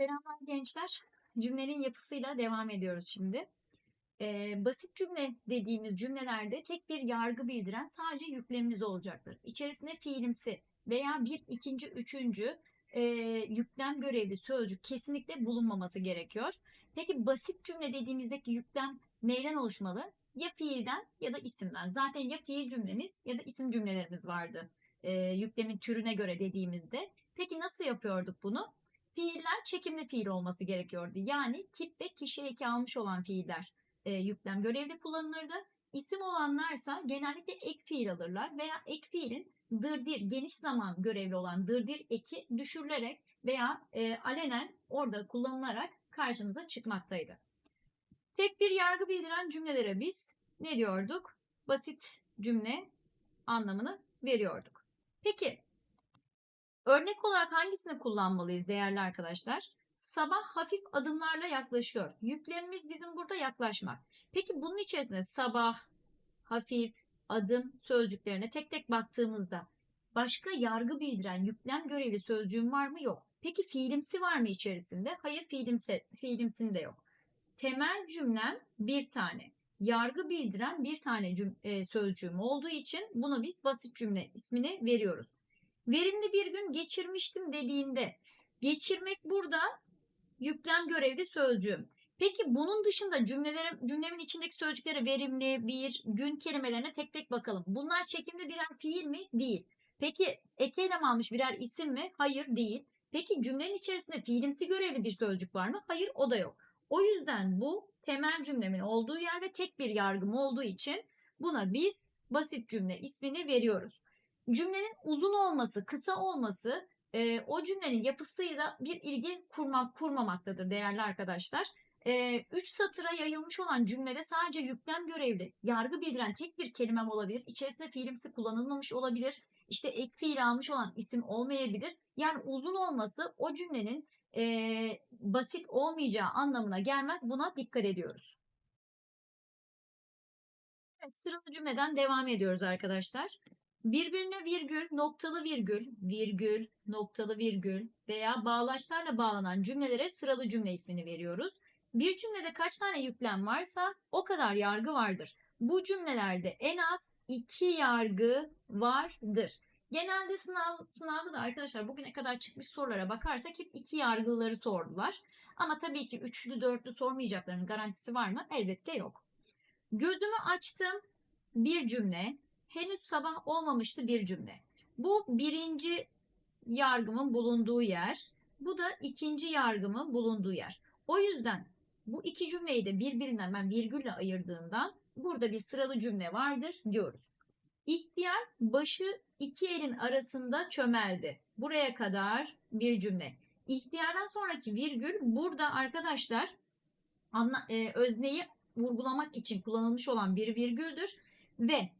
Selamlar gençler. Cümlenin yapısıyla devam ediyoruz şimdi. Ee, basit cümle dediğimiz cümlelerde tek bir yargı bildiren sadece yüklemimiz olacaktır. İçerisinde fiilimsi veya bir ikinci, üçüncü e, yüklem görevli sözcük kesinlikle bulunmaması gerekiyor. Peki basit cümle dediğimizdeki yüklem neyden oluşmalı? Ya fiilden ya da isimden. Zaten ya fiil cümlemiz ya da isim cümlelerimiz vardı. e, yüklemin türüne göre dediğimizde. Peki nasıl yapıyorduk bunu? Fiiller çekimli fiil olması gerekiyordu. Yani tip ve kişi eki almış olan fiiller e, yüklem görevli kullanılırdı. İsim olanlarsa genellikle ek fiil alırlar veya ek fiilin dırdir, geniş zaman görevli olan dırdir eki düşürülerek veya e, alenen orada kullanılarak karşımıza çıkmaktaydı. Tek bir yargı bildiren cümlelere biz ne diyorduk? Basit cümle anlamını veriyorduk. Peki Örnek olarak hangisini kullanmalıyız değerli arkadaşlar? Sabah hafif adımlarla yaklaşıyor. Yüklemimiz bizim burada yaklaşmak. Peki bunun içerisinde sabah, hafif, adım sözcüklerine tek tek baktığımızda başka yargı bildiren yüklem görevli sözcüğüm var mı? Yok. Peki fiilimsi var mı içerisinde? Hayır fiilimsi, fiilimsinde yok. Temel cümlem bir tane. Yargı bildiren bir tane cüm, e, sözcüğüm olduğu için buna biz basit cümle ismini veriyoruz. Verimli bir gün geçirmiştim dediğinde geçirmek burada yüklem görevli sözcüğüm. Peki bunun dışında cümlelerim, cümlemin içindeki sözcüklere verimli, bir, gün kelimelerine tek tek bakalım. Bunlar çekimli birer fiil mi? Değil. Peki eki eylem almış birer isim mi? Hayır değil. Peki cümlenin içerisinde fiilimsi görevli bir sözcük var mı? Hayır o da yok. O yüzden bu temel cümlemin olduğu yer ve tek bir yargım olduğu için buna biz basit cümle ismini veriyoruz. Cümlenin uzun olması, kısa olması e, o cümlenin yapısıyla bir ilgi kurmak, kurmamaktadır değerli arkadaşlar. E, üç satıra yayılmış olan cümlede sadece yüklem görevli, yargı bildiren tek bir kelimem olabilir. İçerisinde fiilimsi kullanılmamış olabilir. İşte ek fiil almış olan isim olmayabilir. Yani uzun olması o cümlenin e, basit olmayacağı anlamına gelmez. Buna dikkat ediyoruz. Evet, sıralı cümleden devam ediyoruz arkadaşlar. Birbirine virgül, noktalı virgül, virgül, noktalı virgül veya bağlaçlarla bağlanan cümlelere sıralı cümle ismini veriyoruz. Bir cümlede kaç tane yüklem varsa o kadar yargı vardır. Bu cümlelerde en az iki yargı vardır. Genelde sınav, sınavda da arkadaşlar bugüne kadar çıkmış sorulara bakarsak hep iki yargıları sordular. Ama tabii ki üçlü dörtlü sormayacaklarının garantisi var mı? Elbette yok. Gözümü açtım bir cümle, henüz sabah olmamıştı bir cümle. Bu birinci yargımın bulunduğu yer. Bu da ikinci yargımın bulunduğu yer. O yüzden bu iki cümleyi de birbirinden ben virgülle ayırdığımdan burada bir sıralı cümle vardır diyoruz. İhtiyar başı iki elin arasında çömeldi. Buraya kadar bir cümle. İhtiyardan sonraki virgül burada arkadaşlar e, özneyi vurgulamak için kullanılmış olan bir virgüldür ve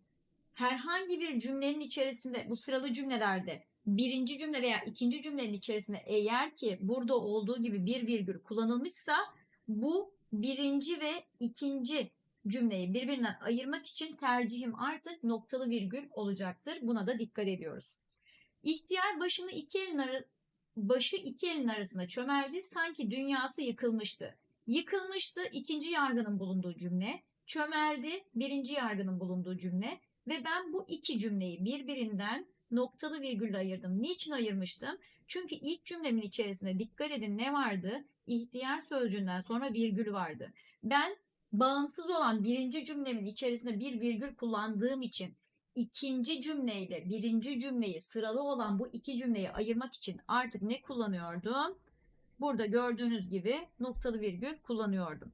herhangi bir cümlenin içerisinde bu sıralı cümlelerde birinci cümle veya ikinci cümlenin içerisinde eğer ki burada olduğu gibi bir virgül kullanılmışsa bu birinci ve ikinci cümleyi birbirinden ayırmak için tercihim artık noktalı virgül olacaktır. Buna da dikkat ediyoruz. İhtiyar başını iki elin arı, başı iki elin arasında çömeldi. Sanki dünyası yıkılmıştı. Yıkılmıştı ikinci yargının bulunduğu cümle. Çömeldi birinci yargının bulunduğu cümle. Ve ben bu iki cümleyi birbirinden noktalı virgülle ayırdım. Niçin ayırmıştım? Çünkü ilk cümlemin içerisinde dikkat edin ne vardı? İhtiyar sözcüğünden sonra virgül vardı. Ben bağımsız olan birinci cümlemin içerisinde bir virgül kullandığım için ikinci cümleyle birinci cümleyi sıralı olan bu iki cümleyi ayırmak için artık ne kullanıyordum? Burada gördüğünüz gibi noktalı virgül kullanıyordum.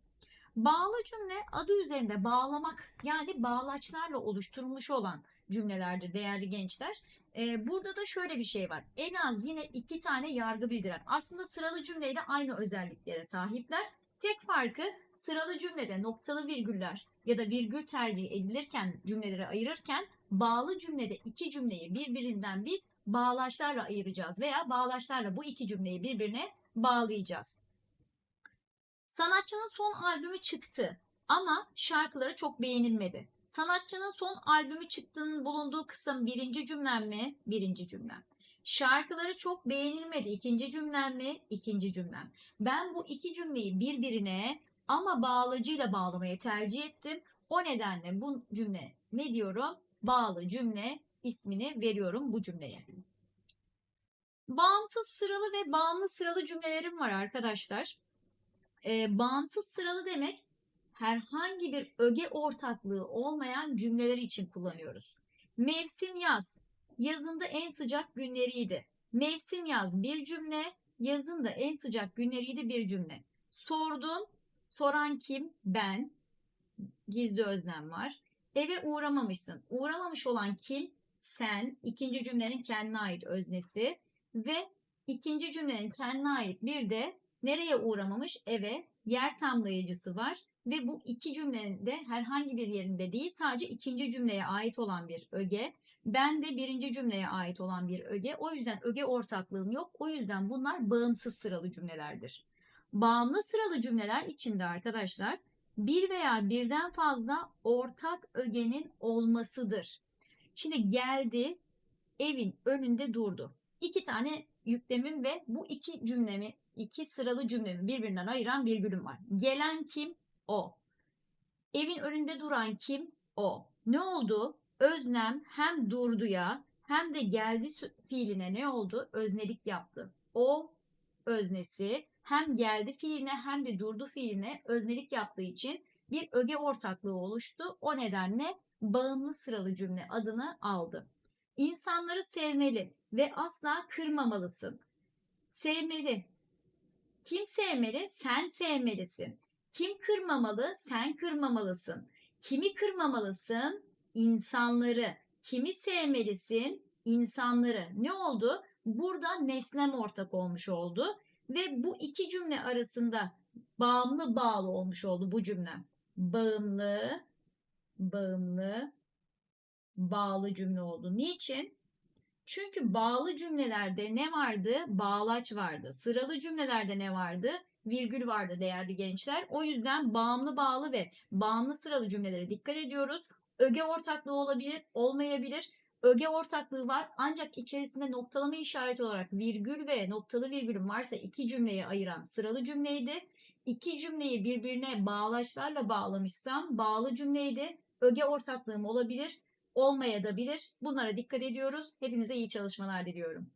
Bağlı cümle adı üzerinde bağlamak yani bağlaçlarla oluşturulmuş olan cümlelerdir değerli gençler. Ee, burada da şöyle bir şey var. En az yine iki tane yargı bildiren. Aslında sıralı cümleyle aynı özelliklere sahipler. Tek farkı sıralı cümlede noktalı virgüller ya da virgül tercih edilirken cümleleri ayırırken bağlı cümlede iki cümleyi birbirinden biz bağlaçlarla ayıracağız veya bağlaçlarla bu iki cümleyi birbirine bağlayacağız. Sanatçının son albümü çıktı ama şarkıları çok beğenilmedi. Sanatçının son albümü çıktığının bulunduğu kısım birinci cümlem mi? Birinci cümlem. Şarkıları çok beğenilmedi. İkinci cümlem mi? İkinci cümlem. Ben bu iki cümleyi birbirine ama bağlacıyla bağlamayı tercih ettim. O nedenle bu cümle ne diyorum? Bağlı cümle ismini veriyorum bu cümleye. Bağımsız sıralı ve bağımlı sıralı cümlelerim var arkadaşlar. Ee, bağımsız sıralı demek herhangi bir öge ortaklığı olmayan cümleler için kullanıyoruz. Mevsim yaz. Yazında en sıcak günleriydi. Mevsim yaz bir cümle, yazın da en sıcak günleriydi bir cümle. Sordum, soran kim? Ben. Gizli öznem var. Eve uğramamışsın. Uğramamış olan kim? Sen. İkinci cümlenin kendine ait öznesi. Ve ikinci cümlenin kendine ait bir de nereye uğramamış? Eve. Yer tamlayıcısı var. Ve bu iki cümlenin de herhangi bir yerinde değil sadece ikinci cümleye ait olan bir öge. Ben de birinci cümleye ait olan bir öge. O yüzden öge ortaklığım yok. O yüzden bunlar bağımsız sıralı cümlelerdir. Bağımlı sıralı cümleler içinde arkadaşlar bir veya birden fazla ortak ögenin olmasıdır. Şimdi geldi, evin önünde durdu. İki tane yüklemim ve bu iki cümlemi, iki sıralı cümlemi birbirinden ayıran virgülüm var. Gelen kim? O. Evin önünde duran kim? O. Ne oldu? Öznem hem durduya hem de geldi fiiline ne oldu? Öznelik yaptı. O öznesi hem geldi fiiline hem de durdu fiiline öznelik yaptığı için bir öge ortaklığı oluştu. O nedenle bağımlı sıralı cümle adını aldı. İnsanları sevmeli ve asla kırmamalısın. Sevmeli. Kim sevmeli? Sen sevmelisin. Kim kırmamalı? Sen kırmamalısın. Kimi kırmamalısın? İnsanları. Kimi sevmelisin? İnsanları. Ne oldu? Burada nesnem ortak olmuş oldu ve bu iki cümle arasında bağımlı bağlı olmuş oldu bu cümle. Bağımlı, bağımlı, bağlı cümle oldu. Niçin? Çünkü bağlı cümlelerde ne vardı? Bağlaç vardı. Sıralı cümlelerde ne vardı? Virgül vardı değerli gençler. O yüzden bağımlı bağlı ve bağımlı sıralı cümlelere dikkat ediyoruz. Öge ortaklığı olabilir, olmayabilir. Öge ortaklığı var ancak içerisinde noktalama işareti olarak virgül ve noktalı virgülüm varsa iki cümleyi ayıran sıralı cümleydi. İki cümleyi birbirine bağlaçlarla bağlamışsam bağlı cümleydi. Öge ortaklığım olabilir, olmayabilir. Bunlara dikkat ediyoruz. Hepinize iyi çalışmalar diliyorum.